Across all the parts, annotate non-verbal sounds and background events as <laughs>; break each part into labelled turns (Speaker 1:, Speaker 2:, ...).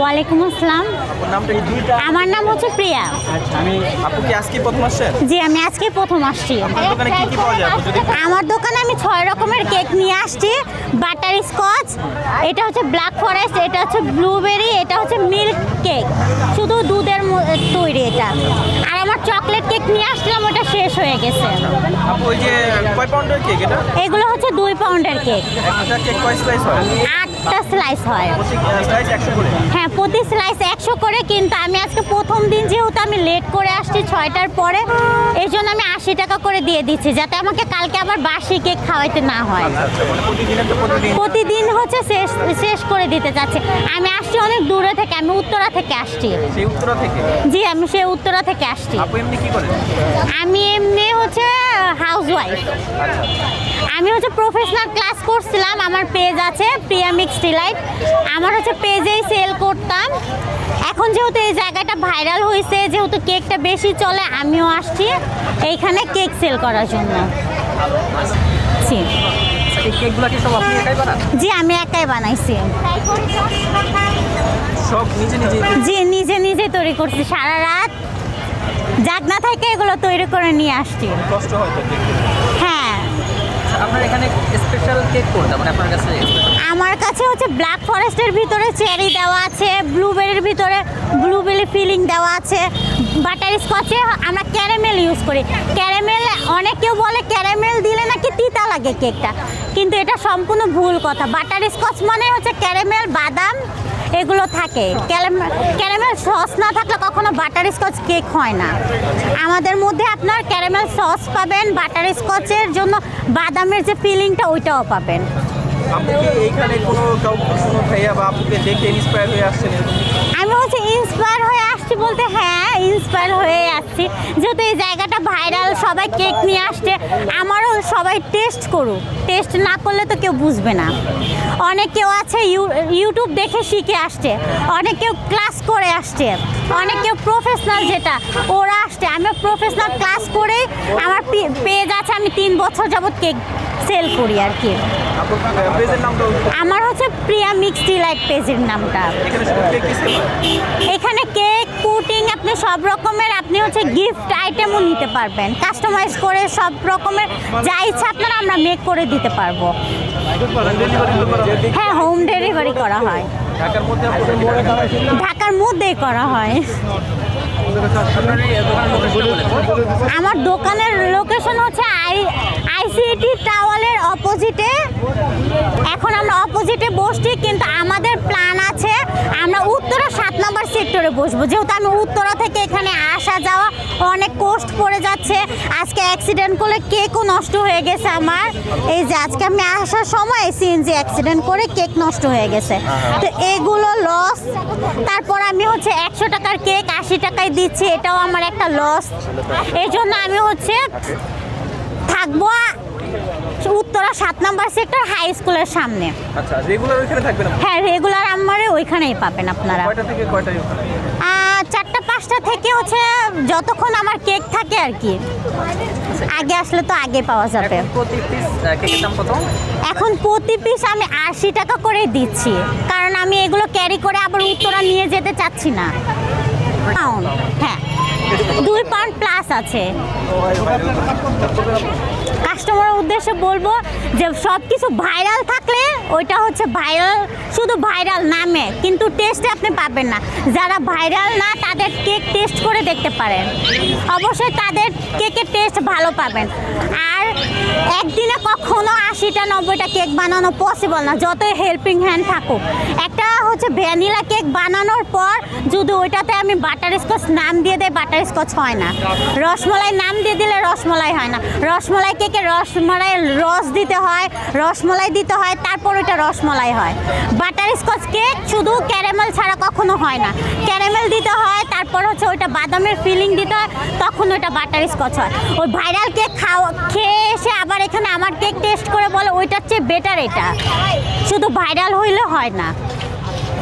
Speaker 1: ওয়ালাইকুম আসসালাম। আমার নাম হচ্ছে প্রিয়া।
Speaker 2: আচ্ছা আমি আপু কি আজকে প্রথম আসছেন?
Speaker 1: জি আমি আজকে প্রথম আসছি। আমার দোকানে আমি ছয় রকমের কেক নিয়ে আসছি। বাটার স্কচ এটা হচ্ছে ব্ল্যাক ফরেস্ট এটা হচ্ছে ব্লুবেরি এটা হচ্ছে মিল্ক কেক। শুধু দুধের তৈরি এটা। আর আমার চকলেট কেক নিয়ে আসলাম ওটা শেষ হয়ে গেছে।
Speaker 2: ওই যে কয় পাউন্ডের কেক এটা?
Speaker 1: এগুলো হচ্ছে দুই পাউন্ডের কেক।
Speaker 2: একটা কেক কয় স্লাইস হয়?
Speaker 1: আটটা স্লাইস হয়।
Speaker 2: প্রতি স্লাইস একশো করে
Speaker 1: হ্যাঁ প্রতি স্লাইস একশো করে কিন্তু আমি আজকে প্রথম দিন যেহেতু আমি লেট করে আসছি ছয়টার পরে এই জন্য আমি আশি টাকা করে দিয়ে দিচ্ছি যাতে আমাকে কালকে আবার বাসি কেক খাওয়াইতে না হয়।
Speaker 2: আচ্ছা আচ্ছা মানে প্রতিদিন একটা
Speaker 1: হচ্ছে শেষ শেষ করে দিতে চাচ্ছি। আমি আসছি অনেক দূরে থেকে আমি উত্তরা থেকে আসছি।
Speaker 2: সেই
Speaker 1: জি আমি সে উত্তরা থেকে আসছি। আমি এমনি হচ্ছে হাউস ওয়াইফ
Speaker 2: আচ্ছা।
Speaker 1: আমি হচ্ছে প্রফেশনাল ক্লাস করছিলাম আমার পেজ আছে প্রিয়া মিক্স ডিলাইট আমার হচ্ছে পেজেই সেল করতাম। এখন যেহেতু এই জায়গাটা ভাইরাল হয়েছে যেহেতু কেকটা বেশি চলে আমিও আসছি এইখানে কেক সেল করার জন্য। জি
Speaker 2: বানান?
Speaker 1: জি আমি একাই বানাইছি। জি নিজে নিজে তৈরি করছি সারা রাত। জাগনা থেকে এগুলো তৈরি করে নিয়ে আসছি।
Speaker 2: কষ্ট। হ্যাঁ
Speaker 3: এখানে স্পেশাল কেক মানে আপনার কাছে
Speaker 1: আমার কাছে হচ্ছে ব্ল্যাক ফরেস্টের ভিতরে চেরি দেওয়া আছে ব্লুবেরির ভিতরে ব্লুবেরি ফিলিং দেওয়া আছে বাটার স্কচে আমরা ক্যারামেল ইউজ করি। ক্যারামেল অনেকেও বলে ক্যারামেল দিলে নাকি তিতা লাগে কেকটা কিন্তু এটা সম্পূর্ণ ভুল কথা। বাটার স্কচ মানে হচ্ছে ক্যারামেল বাদাম এগুলো থাকে। ক্যারামেল সস না থাকলে কখনো বাটার স্কচ কেক হয় না। আমাদের মধ্যে আপনার ক্যারামেল সস পাবেন, বাটার স্কচের জন্য বাদামের যে ফিলিংটা ওইটাও পাবেন।
Speaker 2: আপনি কি এইখানে কোনো কোনো ভাইয়া বা দেখে ইন্সপায়ার হয়ে আসছেন?
Speaker 1: আমি হচ্ছে ইন্সপায়ার হয়ে আসছি বলতে হ্যাঁ ইন্সপায়ার হয়ে আসছি। যেহেতু এই জায়গাটা ভাইরাল সবাই কেক নিয়ে আসছে, আমারও সবাই টেস্ট করুক। টেস্ট না করলে তো কেউ বুঝবে না। অনেক কেউ আছে ইউ- ইউটিউব দেখে শিখে আসছে, অনেক কেউ ক্লাস করে আসছে, অনেক কেউ প্রফেশনাল যেটা, ওরা আসছে। আমি প্রফেশনাল ক্লাস করেই আমার পেজ আছে, আমি তিন বছর যাবত কেক সেল করি আর কি। আমার হচ্ছে প্রিয়া মিক্স ডিলাইট পেজের নামটা
Speaker 2: এখানে কেক কি সেল
Speaker 1: এখানে কেক পুটিং আপনি সব রকমের, আপনি হচ্ছে গিফট আইটেমও নিতে পারবেন। কাস্টমাইজ করে সব রকমের, যা ইচ্ছা আপনারা আমরা মেক করে দিতে পারব।
Speaker 2: হয়
Speaker 1: হোম ডেলিভারি করা হয়।
Speaker 2: ঢাকার
Speaker 1: মধ্যেই করা হয়। আমার দোকানের লোকেশন হচ্ছে আই আইসিটি টাওয়ারের অপোজিটে এখন আমরা অপোজিটে বসছি কিন্তু আমাদের প্ল্যান আছে আমরা উত্তরা সাত নম্বর সেক্টরে বসবো। যেহেতু আমি উত্তরা থেকে এখানে আসা যাওয়া অনেক কোস্ট পড়ে যাচ্ছে। আজকে অ্যাক্সিডেন্ট করলে কেকও নষ্ট হয়ে গেছে আমার। এই যে আজকে আমি আসার সময় সিএনজি অ্যাক্সিডেন্ট করে কেক নষ্ট হয়ে গেছে। তো এগুলো লস তারপর আমি হচ্ছে একশো টাকার কেক আশি টাকায় দিচ্ছি। এটাও আমার একটা লস এই জন্য আমি হচ্ছে থাকব সাত নম্বর সেক্টর হাই স্কুলের সামনে।
Speaker 2: আচ্ছা রেগুলার ওইখানে থাকবেন?
Speaker 1: হ্যাঁ রেগুলার আমারে ওইখানেই পাবেন আপনারা।
Speaker 2: কয়টা থেকে ওখানে?
Speaker 1: আহ, চারটা পাঁচটা থেকে হচ্ছে যতক্ষণ আমার কেক থাকে আর কি। আগে আসলে তো আগে পাওয়া যাবে।
Speaker 3: এখন প্রতি পিস কেকের দাম কত?
Speaker 1: এখন প্রতি পিস আমি আশি টাকা করে দিচ্ছি। কারণ আমি এগুলো ক্যারি করে আবার উত্তরা নিয়ে যেতে চাচ্ছি না। হ্যাঁ। দুই পাউন্ড প্লাস আছে। কাস্টমারের উদ্দেশ্যে বলব যে সব কিছু ভাইরাল থাকলে ওইটা হচ্ছে ভাইরাল শুধু ভাইরাল নামে, কিন্তু টেস্টে আপনি পাবেন না। যারা ভাইরাল না, তাদের কেক টেস্ট করে দেখতে পারেন। অবশ্যই তাদের কেকের টেস্ট ভালো পাবেন। আর আশিটা, নব্বইটা কেক বানানো পসিবল না, যতই হেল্পিং হ্যান্ড থাকুক। একটা হচ্ছে ভ্যানিলা কেক বানানোর পর যদি ওইটাতে আমি বাটার স্কচ নাম দিয়ে দেয় বাটার স্কচ হয় না। রসমলাই নাম দিয়ে দিলে রসমলাই হয় না। রসমলাই কেকে রসমলাই রস দিতে হয়, রসমলাই দিতে হয়, তারপর ওইটা রসমলাই হয়। বাটার স্কচ কেক শুধু ক্যারামেল ছাড়া কখনো হয় না। ক্যারামেল দিতে হয়, তারপর হচ্ছে ওইটা বাদামের ফিলিং দিতে হয়, তখন ওইটা বাটার স্কচ হয়। ওই ভাইরাল কেক খাওয়া, খেয়ে এখানে আমার কেক টেস্ট করে বলে ওইটার চেয়ে বেটার এটা। শুধু ভাইরাল হইলে হয় না।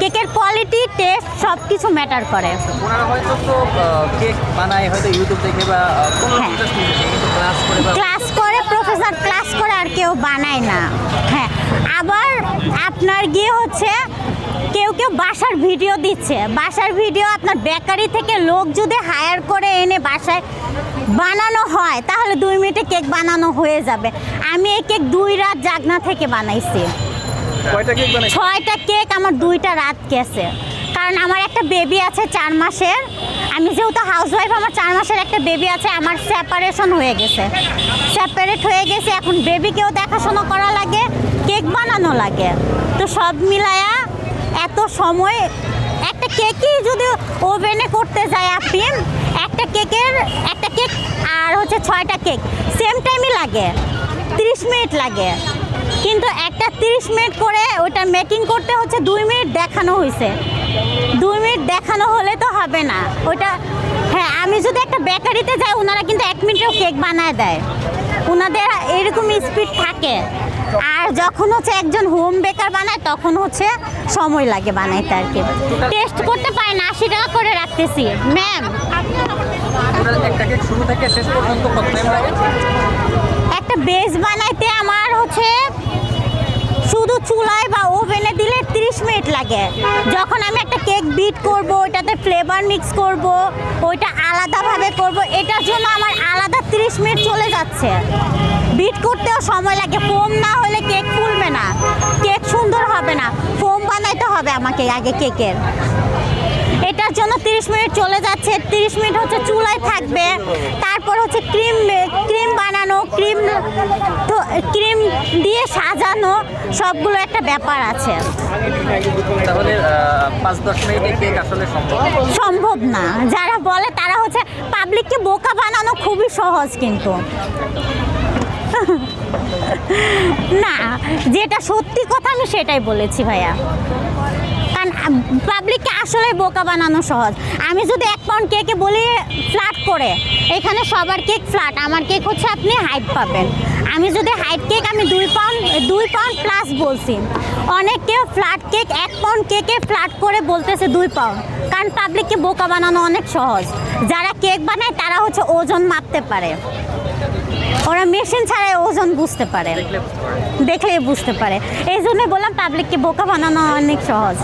Speaker 1: কেকের কোয়ালিটি টেস্ট সব কিছু ম্যাটার করে।
Speaker 3: ওনারা হয়তো তো কেক বানায় হয়তো ইউটিউব দেখে বা আহ, কোনো
Speaker 1: হ্যাঁ।
Speaker 3: ক্লাস করে
Speaker 1: ক্লাস করে প্রফেসর ক্লাস করে আর কেউ বানায় না। হ্যাঁ। আবার আপনার গিয়ে হচ্ছে কেউ কেউ বাসার ভিডিও দিচ্ছে। বাসার ভিডিও আপনার বেকারি থেকে লোক যদি হায়ার করে এনে বাসায় বানানো হয় তাহলে দুই মিনিটে কেক বানানো হয়ে যাবে। আমি এই কেক দুই রাত জাগনা থেকে বানাইছি। ছয়টা কেক আমার দুইটা রাত গেছে। কারণ আমার একটা বেবি আছে চার মাসের। আমি যেহেতু হাউসওয়াইফ আমার চার মাসের একটা বেবি আছে আমার সেপারেশন হয়ে গেছে। সেপারেট হয়ে গেছে এখন বেবিকেও দেখাশোনা করা লাগে কেক বানানো লাগে। তো সব মিলায়া এত সময় একটা কেকই যদি ওভেনে করতে যায় আপনি একটা কেকের, একটা কেক আর হচ্ছে ছয়টা কেক। সেম টাইমই লাগে, তিরিশ মিনিট লাগে। কিন্তু একটা তিরিশ মিনিট করে ওটা মেকিং করতে হচ্ছে দুই মিনিট দেখানো হয়েছে দুই মিনিট দেখানো হলে তো হবে না। ওটা হ্যাঁ আমি যদি একটা বেকারিতে যাই ওনারা কিন্তু এক মিনিটেও কেক বানায় দেয়। ওনাদের এরকম স্পিড থাকে। আর যখন হচ্ছে একজন হোম বেকার বানায়, তখন হচ্ছে সময় লাগে বানাইতে আর কি। টেস্ট করতে পারে না আশি টাকা করে রাখতেছি। ম্যাম
Speaker 3: একটা
Speaker 1: বেস বানাইতে আমার হচ্ছে শুধু চুলায় বা ওভেনে দিলে 30 মিনিট লাগে। যখন আমি একটা কেক বিট করব, ওইটাতে ফ্লেভার মিক্স করব, ওইটা আলাদাভাবে করব, এটার জন্য আমার আলাদা 30 মিনিট চলে যাচ্ছে। বিট করতেও সময় লাগে ফোম না হলে কেক ফুলবে না। কেক সুন্দর হবে না ফোম বানাইতে হবে আমাকে আগে কেকের এটার জন্য 30 মিনিট চলে যাচ্ছে। 30 মিনিট হচ্ছে চুলায় থাকবে। তারপর হচ্ছে ক্রিম ক্রিম বানানো ক্রিম তো ক্রিম দিয়ে সাজানো সবগুলো একটা ব্যাপার আছে।
Speaker 3: তাহলে আহ, পাঁচ দশ মিনিটে কেক আসলে সম্ভব?
Speaker 1: সম্ভব না। যারা বলে তারা হচ্ছে পাবলিককে বোকা বানানো খুবই সহজ কিন্তু। <laughs> না যেটা সত্যি কথা আমি সেটাই বলেছি ভাইয়া। পাবলিককে আসলে বোকা বানানো সহজ। আমি যদি এক পাউন্ড কেকে বলি ফ্ল্যাট করে, এখানে সবার কেক ফ্ল্যাট আমার কেক হচ্ছে আপনি হাইট পাবেন। আমি যদি হাইট কেক আমি দুই পাউন্ড দুই পাউন্ড প্লাস বলছি, অনেকে ফ্ল্যাট কেক এক পাউন্ড কেকে ফ্ল্যাট করে বলতেছে দুই পাউন্ড কারণ পাবলিককে বোকা বানানো অনেক সহজ। যারা কেক বানায় তারা হচ্ছে ওজন মাপতে পারে। ওরা মেশিন ছাড়াই ওজন বুঝতে পারে।
Speaker 3: দেখলে বুঝতে
Speaker 1: পারে। এই জন্য বললাম পাবলিককে বোকা বানানো অনেক সহজ।